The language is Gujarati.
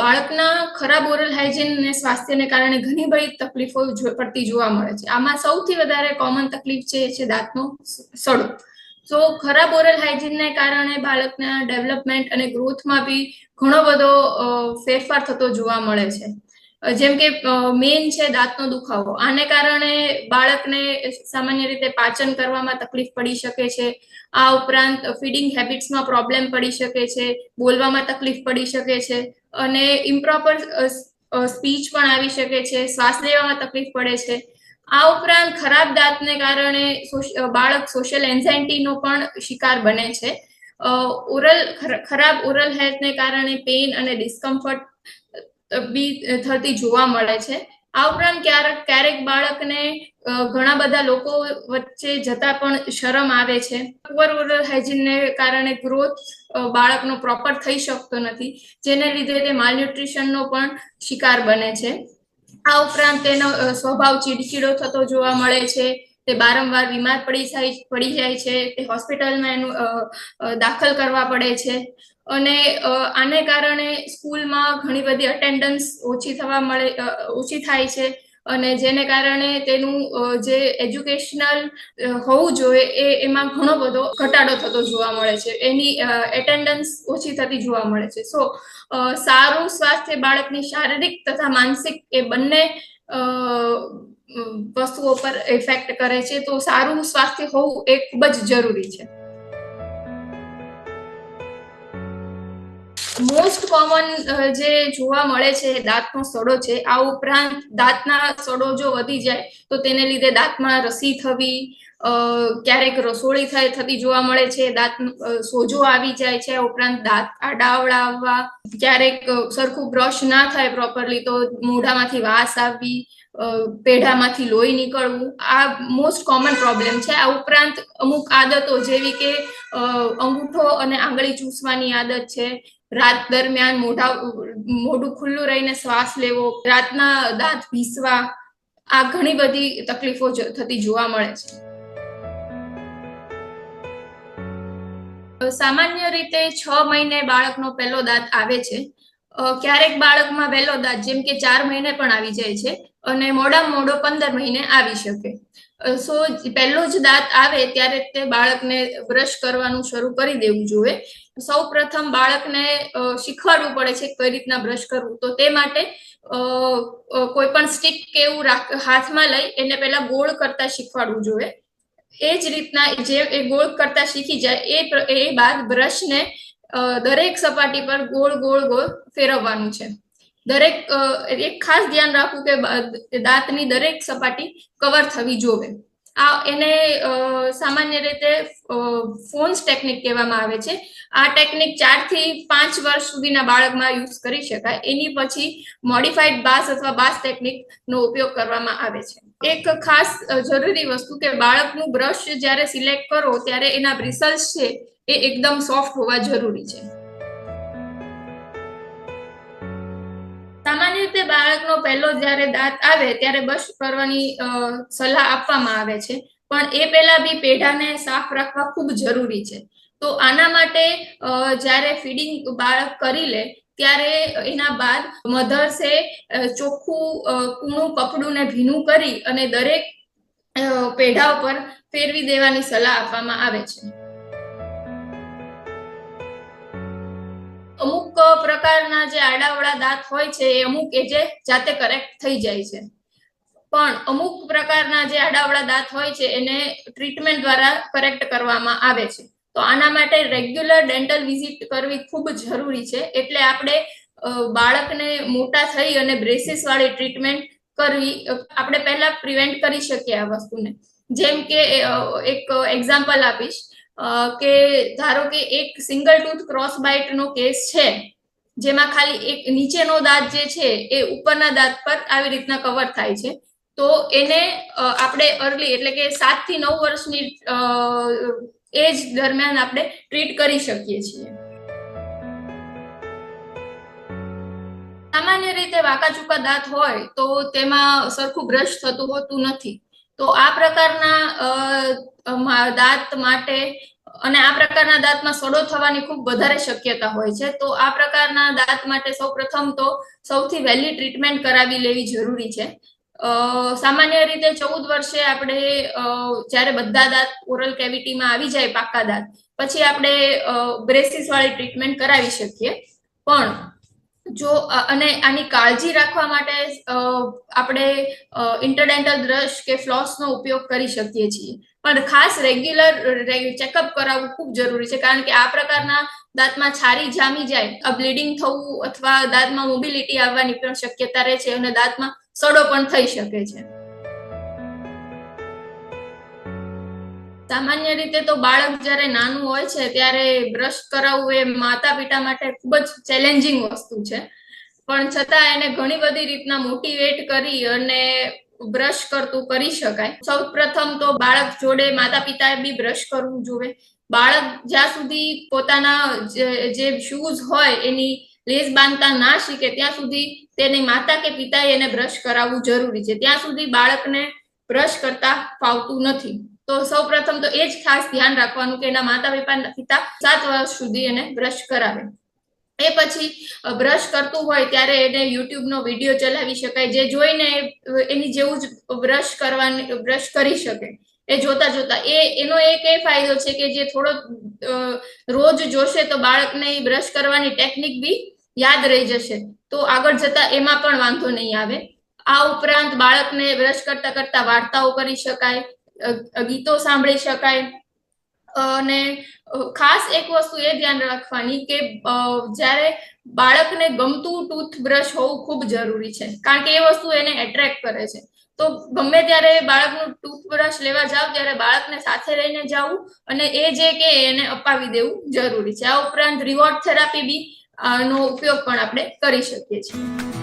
બાળકના ખરાબ ઓરલ હાઇજીન અને સ્વાસ્થ્યને કારણે ઘણી બધી તકલીફો પડતી જોવા મળે છે. આમાં સૌથી વધારે કોમન તકલીફ છે એ છે દાંતનો સડો. તો ખરાબ ઓરલ હાઇજીનને કારણે બાળકના ડેવલપમેન્ટ અને ગ્રોથમાં બી ઘણો બધો ફેરફાર થતો જોવા મળે છે. જેમ કે મેઇન છે દાંતનો દુખાવો. આને કારણે બાળકને સામાન્ય રીતે પાચન કરવામાં તકલીફ પડી શકે છે. આ ઉપરાંત ફીડિંગ હેબિટ્સમાં પ્રોબ્લેમ પડી શકે છે, બોલવામાં તકલીફ પડી શકે છે અને ઇમ્પ્રોપર સ્પીચ પણ આવી શકે છે, શ્વાસ લેવામાં તકલીફ પડે છે. આ ઉપરાંત ખરાબ દાંતને કારણે બાળક સોશિયલ એન્ઝાઇટીનો પણ શિકાર બને છે. ઓરલ ખરાબ ઓરલ હેલ્થને કારણે પેઇન અને ડિસ્કમ્ફર્ટ બી થતી જોવા મળે છે. આ ઉપરાંત ક્યારેક ક્યારેક બાળકને ઘણા બધા લોકો વચ્ચે જતા પણ શરમ આવે છે. પુઅર ઓરલ હાઇજીનને કારણે ગ્રોથ બાળકનો પ્રોપર થઈ શકતો નથી, જેને લીધે તે માલન્યુટ્રિશનનો પણ શિકાર બને છે. આ ઉપરાંત તેનો સ્વભાવ ચીડચીડો થતો જોવા મળે છે. તે વારંવાર બીમાર પડી જાય પડી જાય છે, તે હોસ્પિટલમાં એનું દાખલ કરવા પડે છે. અને આને કારણે સ્કૂલમાં ઘણી બધી અટેન્ડન્સ ઓછી થવા મળે ઓછી થાય છે. અને જેને કારણે તેનું જે એજ્યુકેશનલ હોવું જોઈએ એ, એમાં ઘણો બધો ઘટાડો થતો જોવા મળે છે. એની એટેન્ડન્સ ઓછી થતી જોવા મળે છે. સો સારું સ્વાસ્થ્ય બાળકની શારીરિક તથા માનસિક એ બંને વસ્તુઓ પર ઇફેક્ટ કરે છે તો સારું સ્વાસ્થ્ય હોવું એ ખૂબ જ જરૂરી છે. મોસ્ટ કોમન જે જોવા મળે છે દાંતનો સડો છે, આ ઉપરાંત દાંતના સડો જો વધી જાય, તો તેને લીધે દાંતમાં રસી થવી ક્યારેક રસોળી થાય થતી જોવા મળે છે, દાંત સોજો આવી જાય છે ઉપરાંત દાંત આડાવડા આવવા ક્યારેક સરખું બ્રશ ના થાય પ્રોપરલી તો મોઢામાંથી વાસ આવવી પેઢામાંથી લોહી નીકળવું, આ મોસ્ટ કોમન પ્રોબ્લેમ છે. આ ઉપરાંત અમુક આદતો જેવી કે અંગૂઠો અને આંગળી ચૂસવાની આદત છે રાત દરમિયાન મોઢા મોઢું ખુલ્લું રહીને શ્વાસ લેવો, રાતના દાંત ભીસવા આ ઘણી બધી તકલીફો થતી જોવા મળે છે. સામાન્ય રીતે છ મહિને બાળકનો પહેલો દાંત આવે છે. ક્યારેક બાળકમાં વહેલો દાંત, જેમ કે ચાર મહિને પણ આવી જાય છે અને મોડામાં મોડો પંદર મહિને આવી શકે. સો પહેલો જ દાંત આવે ત્યારે તે બાળકને બ્રશ કરવાનું શરૂ કરી દેવું જોઈએ. સૌ પ્રથમ બાળકને શીખવાડવું પડે છે કઈ રીતના બ્રશ કરવું. તો તે માટે કોઈ પણ સ્ટીક કે એવું હાથમાં લઈ એને પહેલા ગોળ કરતા શીખવાડવું જોઈએ. એ જ રીતના જે એ ગોળ કરતા શીખી જાય, એ એ બાદ બ્રશને દરેક સપાટી પર ગોળ ગોળ ગોળ ફેરવવાનું છે. દરેક એક ખાસ ધ્યાન રાખવું કે દાંતની દરેક સપાટી કવર થવી જોવે. આ એને સામાન્ય રીતે ફોન્સ ટેકનિક કહેવામાં આવે છે. આ ટેકનિક ચારથી પાંચ વર્ષ સુધીના બાળકમાં યુઝ કરી શકાય. એની પછી મોડિફાઈડ બાસ અથવા બાસ ટેકનિક નો ઉપયોગ કરવામાં આવે છે. એક ખાસ જરૂરી વસ્તુ કે બાળકનું બ્રશ જ્યારે સિલેક્ટ કરો ત્યારે એના બ્રિસલ્સ છે એ એકદમ સોફ્ટ હોવા જરૂરી છે. સામાન્ય રીતે બાળકનો પહેલો જ્યારે દાંત આવે ત્યારે બશ કરવાની સલાહ આપવામાં આવે છે. પણ એ પહેલા બી પેઢાને સાફ રાખવા ખૂબ જરૂરી છે. તો આના માટે જ્યારે ફીડિંગ બાળક કરી લે, ત્યારે એના બાદ મધર્સે ચોખ્ખું કૂણું, કપડું ને ભીનું કરી અને દરેક પેઢા ઉપર ફેરવી દેવાની સલાહ આપવામાં આવે છે. અમુક પ્રકારના જે આડાવડા દાંત હોય છે, એ અમુક એજે જાતે કરેક્ટ થઈ જાય છે. પણ અમુક પ્રકારના જે આડાવડા દાંત હોય છે, એને ટ્રીટમેન્ટ દ્વારા કરેક્ટ કરવામાં આવે છે. તો આના માટે રેગ્યુલર ડેન્ટલ વિઝિટ કરવી ખૂબ જરૂરી છે. એટલે આપણે બાળકને મોટા થઈ અને બ્રેસીસ વાળી ટ્રીટમેન્ટ કરવી આપણે પહેલા પ્રિવેન્ટ કરી શકીએ આ વસ્તુને. જેમ કે એક એક્ઝામ્પલ આપીશ. કે ધારો કે એક સિંગલ ટૂથ ક્રોસ બાઇટ નો કેસ છે, જેમાં ખાલી એક નીચેનો દાંત જે છે એ ઉપરના દાંત પર આવી રીતના કવર થાય છે, તો એને આપણે અર્લી એટલે કે સાતથી નવ વર્ષની એજ દરમિયાન આપણે ટ્રીટ કરી શકીએ છીએ. સામાન્ય રીતે વાંકા ચૂકા દાંત હોય તો તેમાં સરખું બ્રશ થતું હોતું નથી. તો આ પ્રકારના દાંત માટે અને આ પ્રકારના દાંતમાં સડો થવાની ખૂબ વધારે શક્યતા હોય છે. તો આ પ્રકારના દાંત માટે સૌ તો સૌથી વહેલી ટ્રીટમેન્ટ કરાવી લેવી જરૂરી છે. સામાન્ય રીતે ચૌદ વર્ષે આપણે જ્યારે બધા દાંત ઓરલ કેવિટીમાં આવી જાય પાકા દાંત, પછી આપણે બ્રેસિસ વાળી ટ્રીટમેન્ટ કરાવી શકીએ. પણ જો અને આની કાળજી રાખવા માટે આપણે ઇન્ટરડેન્ટલ બ્રશ કે ફ્લોસનો ઉપયોગ કરી શકીએ છીએ. પણ ખાસ રેગ્યુલર ચેકઅપ કરાવવું ખૂબ જરૂરી છે, કારણ કે આ પ્રકારના દાંતમાં છારી જામી જાય બ્લીડિંગ થવું અથવા દાંતમાં મોબિલિટી આવવાની પણ શક્યતા રહે છે અને દાંતમાં સડો પણ થઈ શકે છે. સામાન્ય રીતે તો બાળક જ્યારે નાનું હોય છે, ત્યારે બ્રશ કરાવવું એ માતા પિતા માટે ખૂબ જ ચેલેન્જિંગ વસ્તુ છે. પણ છતાં એને ઘણી બધી રીતના મોટિવેટ કરી અને બ્રશ કરતું કરી શકાય. સૌ પ્રથમ તો બાળક જોડે માતા પિતાએ બી બ્રશ કરવું જોઈએ બાળક જ્યાં સુધી પોતાના જે- શૂઝ હોય એની લેસ બાંધતા ના શીખે, ત્યાં સુધી તેની માતા કે પિતાએ એને બ્રશ કરાવવું જરૂરી છે. ત્યાં સુધી બાળકને બ્રશ કરતા ફાવતું નથી. તો સૌ પ્રથમ તો એ જ ખાસ ધ્યાન રાખવાનું કે એના માતા પિતા સાત વર્ષ સુધી એને બ્રશ કરાવે. એ પછી બ્રશ કરતું હોય ત્યારે એને યુટ્યુબનો વીડિયો ચલાવી શકાય. જે જોઈને એની જેવું જ બ્રશ કરવાની બ્રશ કરી શકે. એ જોતા જોતા. એ, એનો એક એ ફાયદો છે કે જે થોડો રોજ જોશે તો બાળકને બ્રશ કરવાની ટેકનિક બી યાદ રહી જશે. તો આગળ જતા એમાં પણ વાંધો નહીં આવે. આ ઉપરાંત બાળકને બ્રશ કરતા કરતા વાર્તાઓ કરી શકાય. ગીતો સાંભળી શકાય. અને ખાસ એક વસ્તુ એ ધ્યાન રાખવાની કે જ્યારે બાળકને ગમતું ટૂથબ્રશ હોવું ખૂબ જરૂરી છે. કારણ કે એ વસ્તુ એને એટ્રેક્ટ કરે છે. તો ગમે ત્યારે બાળકનું ટૂથબ્રશ લેવા જાવ, ત્યારે બાળકને સાથે લઈને જવું અને એ જે કે એને અપાવી દેવું જરૂરી છે. આ ઉપરાંત રિવોર્ડ થેરાપી બી નો ઉપયોગ પણ આપણે કરી શકીએ છીએ.